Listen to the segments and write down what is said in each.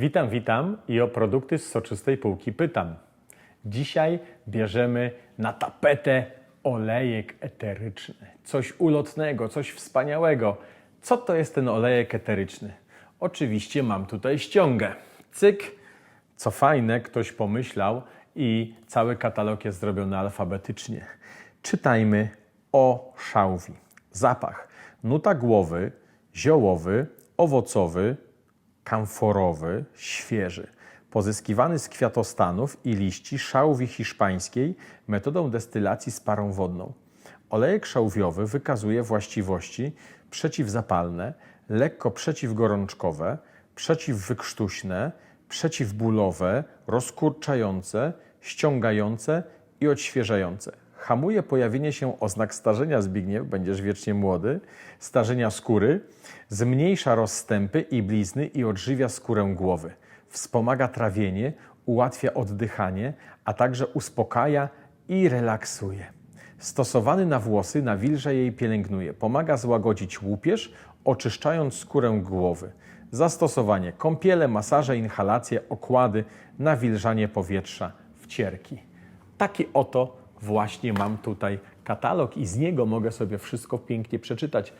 Witam, witam i o produkty z soczystej półki pytam. Dzisiaj bierzemy na tapetę olejek eteryczny. Coś ulotnego, coś wspaniałego. Co to jest ten olejek eteryczny? Oczywiście mam tutaj ściągę. Cyk. Co fajne, ktoś pomyślał i cały katalog jest zrobiony alfabetycznie. Czytajmy o szałwi. Zapach. Nuta głowy, ziołowy, owocowy, kamforowy, świeży. Pozyskiwany z kwiatostanów i liści szałwi hiszpańskiej metodą destylacji z parą wodną. Olejek szałwiowy wykazuje właściwości przeciwzapalne, lekko przeciwgorączkowe, przeciwwykrztuśne, przeciwbólowe, rozkurczające, ściągające i odświeżające. Hamuje pojawienie się oznak starzenia Zbigniew, będziesz wiecznie młody, starzenia skóry, zmniejsza rozstępy i blizny i odżywia skórę głowy. Wspomaga trawienie, ułatwia oddychanie, a także uspokaja i relaksuje. Stosowany na włosy nawilża je i pielęgnuje. Pomaga złagodzić łupież, oczyszczając skórę głowy. Zastosowanie kąpiele, masaże, inhalacje, okłady, nawilżanie powietrza, wcierki. Taki oto właśnie mam tutaj katalog i z niego mogę sobie wszystko pięknie przeczytać.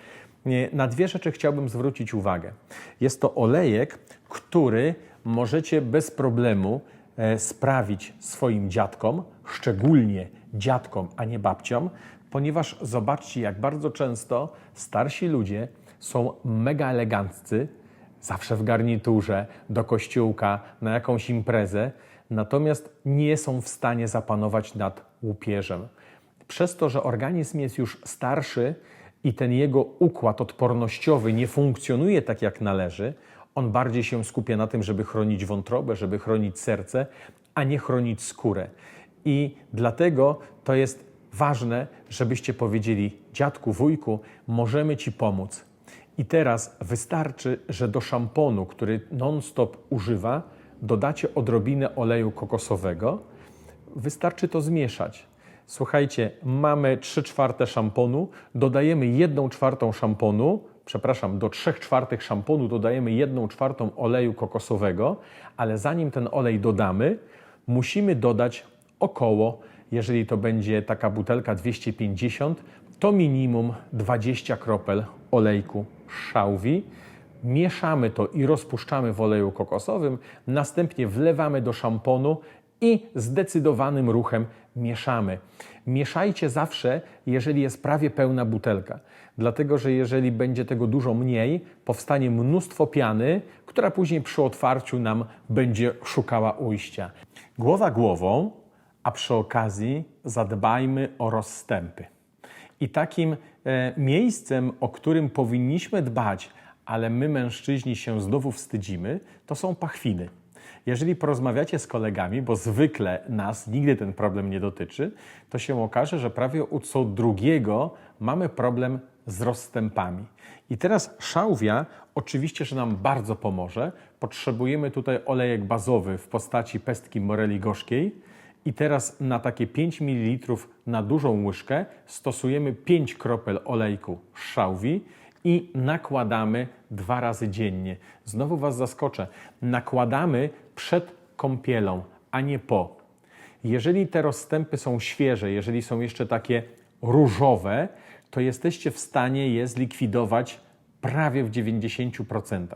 Na dwie rzeczy chciałbym zwrócić uwagę. Jest to olejek, który możecie bez problemu e, sprawić swoim dziadkom, szczególnie dziadkom, a nie babciom, ponieważ zobaczcie, jak bardzo często starsi ludzie są mega eleganccy, zawsze w garniturze, do kościółka, na jakąś imprezę, natomiast nie są w stanie zapanować nad łupieżem. Przez to, że organizm jest już starszy i ten jego układ odpornościowy nie funkcjonuje tak jak należy, on bardziej się skupia na tym, żeby chronić wątrobę, żeby chronić serce, a nie chronić skórę. I dlatego to jest ważne, żebyście powiedzieli: Dziadku, wujku, możemy ci pomóc. I teraz wystarczy, że do szamponu, który non-stop używa, dodacie odrobinę oleju kokosowego. Wystarczy to zmieszać. Słuchajcie, mamy 3 czwarte szamponu, dodajemy 1 czwartą szamponu, przepraszam, do 3 czwartych szamponu dodajemy 1 czwartą oleju kokosowego, ale zanim ten olej dodamy, musimy dodać około, jeżeli to będzie taka butelka 250, to minimum 20 kropel olejku szałwi. Mieszamy to i rozpuszczamy w oleju kokosowym, następnie wlewamy do szamponu i zdecydowanym ruchem mieszamy. Mieszajcie zawsze, jeżeli jest prawie pełna butelka, dlatego że jeżeli będzie tego dużo mniej, powstanie mnóstwo piany, która później przy otwarciu nam będzie szukała ujścia. Głowa głową, a przy okazji zadbajmy o rozstępy. I takim e, miejscem, o którym powinniśmy dbać, ale my mężczyźni się znowu wstydzimy, to są pachwiny. Jeżeli porozmawiacie z kolegami, bo zwykle nas nigdy ten problem nie dotyczy, to się okaże, że prawie u co drugiego mamy problem z rozstępami. I teraz szałwia oczywiście, że nam bardzo pomoże. Potrzebujemy tutaj olejek bazowy w postaci pestki moreli gorzkiej. I teraz na takie 5 ml na dużą łyżkę stosujemy 5 kropel olejku szałwi i nakładamy dwa razy dziennie. Znowu Was zaskoczę. Nakładamy przed kąpielą, a nie po. Jeżeli te rozstępy są świeże, jeżeli są jeszcze takie różowe, to jesteście w stanie je zlikwidować prawie w 90%.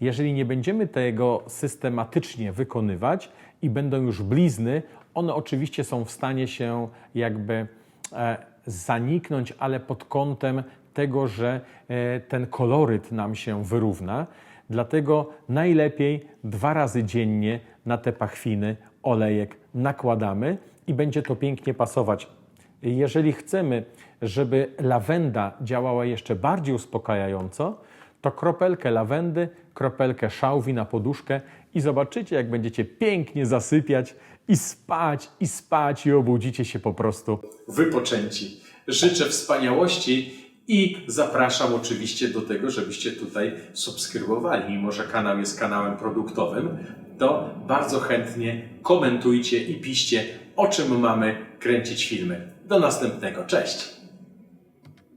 Jeżeli nie będziemy tego systematycznie wykonywać i będą już blizny, one oczywiście są w stanie się jakby e, zaniknąć, ale pod kątem tego, że e, ten koloryt nam się wyrówna. Dlatego najlepiej dwa razy dziennie na te pachwiny olejek nakładamy i będzie to pięknie pasować. Jeżeli chcemy, żeby lawenda działała jeszcze bardziej uspokajająco, to kropelkę lawendy, kropelkę szałwi na poduszkę i zobaczycie, jak będziecie pięknie zasypiać i spać, i spać, i obudzicie się po prostu wypoczęci. Życzę wspaniałości i zapraszam oczywiście do tego, żebyście tutaj subskrybowali. Mimo, że kanał jest kanałem produktowym, to bardzo chętnie komentujcie i piszcie, o czym mamy kręcić filmy. Do następnego. Cześć!